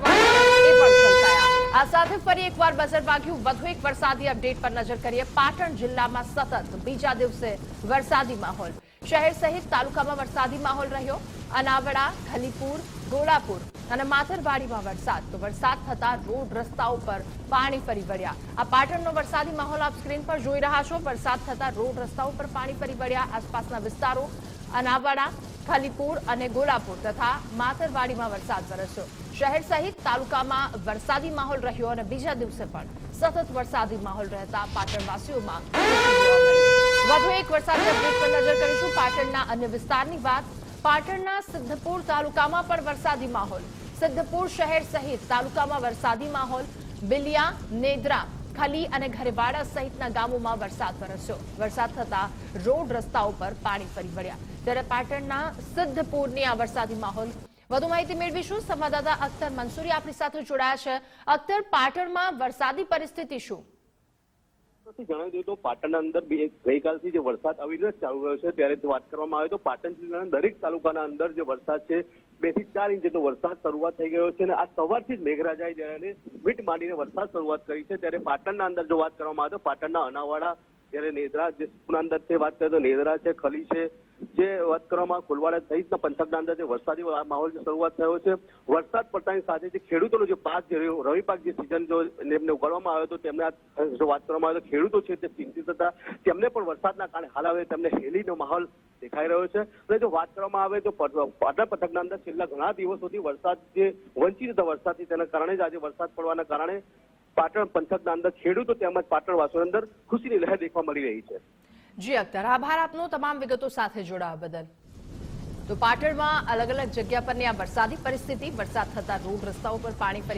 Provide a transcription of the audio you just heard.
માહોલ રહ્યો. અનાવડા, ખલીપુર, ગોળાપુર અને માથરવાડીમાં વરસાદ. તો વરસાદ થતા રોડ રસ્તાઓ પર પાણી ફરી વળ્યા. આ પાટણનો વરસાદી માહોલ આપ સ્ક્રીન પર જોઈ રહ્યા છો. વરસાદ થતા રોડ રસ્તાઓ પર પાણી ફરી વળ્યા. આસપાસના વિસ્તારો અનાવાડા ખાલીપુર અને ગોલાપુર તથા માતરવાડીમાં વરસાદ વરસ્યો. શહેર સહિત તાલુકામાં વરસાદી માહોલ રહ્યો અને બીજા દિવસે પણ સતત વરસાદી માહોલ રહેતા પાટણવાસીઓમાં. વધુ એક વરસાદી અપડેટ પર નજર કરીશું. પાટણના અન્ય વિસ્તારની વાત, પાટણના સિદ્ધપુર તાલુકામાં પણ વરસાદી માહોલ. સિદ્ધપુર શહેર સહિત તાલુકામાં વરસાદી માહોલ. બિલિયા, નેદ્રા ખલી અને ઘરેવાડા સહિતના ગામોમાં વરસાદ વરસ્યો. વરસાદ થતા રોડ રસ્તાઓ પર પાણી ફરી વળ્યા. ત્યારે પાટણના સિદ્ધપુરની આ વરસાદી માહોલ. વધુ માહિતી મેળવીશું. સંવાદદાતા અખ્તર મંસૂરી આપણી સાથે જોડાયા છે. અખ્તર, પાટણમાં વરસાદી પરિસ્થિતિ શું? જણાવી દઉં તો પાટણના અંદર ગઈકાલથી જે વરસાદ અવિરત ચાલુ રહ્યો છે, ત્યારે વાત કરવામાં આવે તો પાટણ જિલ્લાના દરેક તાલુકાના અંદર જે વરસાદ છે, બેથી ચાર ઇંચ જેટલો વરસાદ શરૂઆત થઈ ગયો છે અને આ સવારથી જ મેઘરાજાએ જયારે મીટ માંડીને વરસાદ શરૂઆત કરી છે, ત્યારે પાટણના અંદર જો વાત કરવામાં આવે તો પાટણના અનાવાડા જ્યારે નેદરા જે અંદર વાત કરીએ તો નેદરા છે, ખલી છે, જે વાત કરવામાં આવે સહિત પંથકના અંદર જે વરસાદી માહોલ શરૂઆત થયો છે. વરસાદ પડતાની સાથે જે ખેડૂતોનો જે પાક જે રવિ પાક જે સિઝન જો એમને ઉગાડવામાં આવ્યો તો તેમને જો વાત કરવામાં આવે તો ખેડૂતો છે તે ચિંતિત હતા. તેમને પણ વરસાદના કારણે હાલ હવે તેમને હેલીનો માહોલ દેખાઈ રહ્યો છે. અને જો વાત કરવામાં આવે તો પાટણ પથકના અંદર છેલ્લા ઘણા દિવસોથી વરસાદ જે વંચિત હતા વરસાદથી તેના કારણે જ આજે વરસાદ પડવાના કારણે પાટણ પંથકના અંદર ખેડૂતો તેમજ પાટણવાસીઓ અંદર ખુશીની લહેર દેખવા મળી રહી છે. જી અખ્તર, આભાર આપનો તમામ વિગતો સાથે જોડાવા બદલ. તો પાટણમાં અલગ અલગ જગ્યા પરની આ વરસાદી પરિસ્થિતિ, વરસાદ થતા રોડ રસ્તાઓ પર પાણી ફરી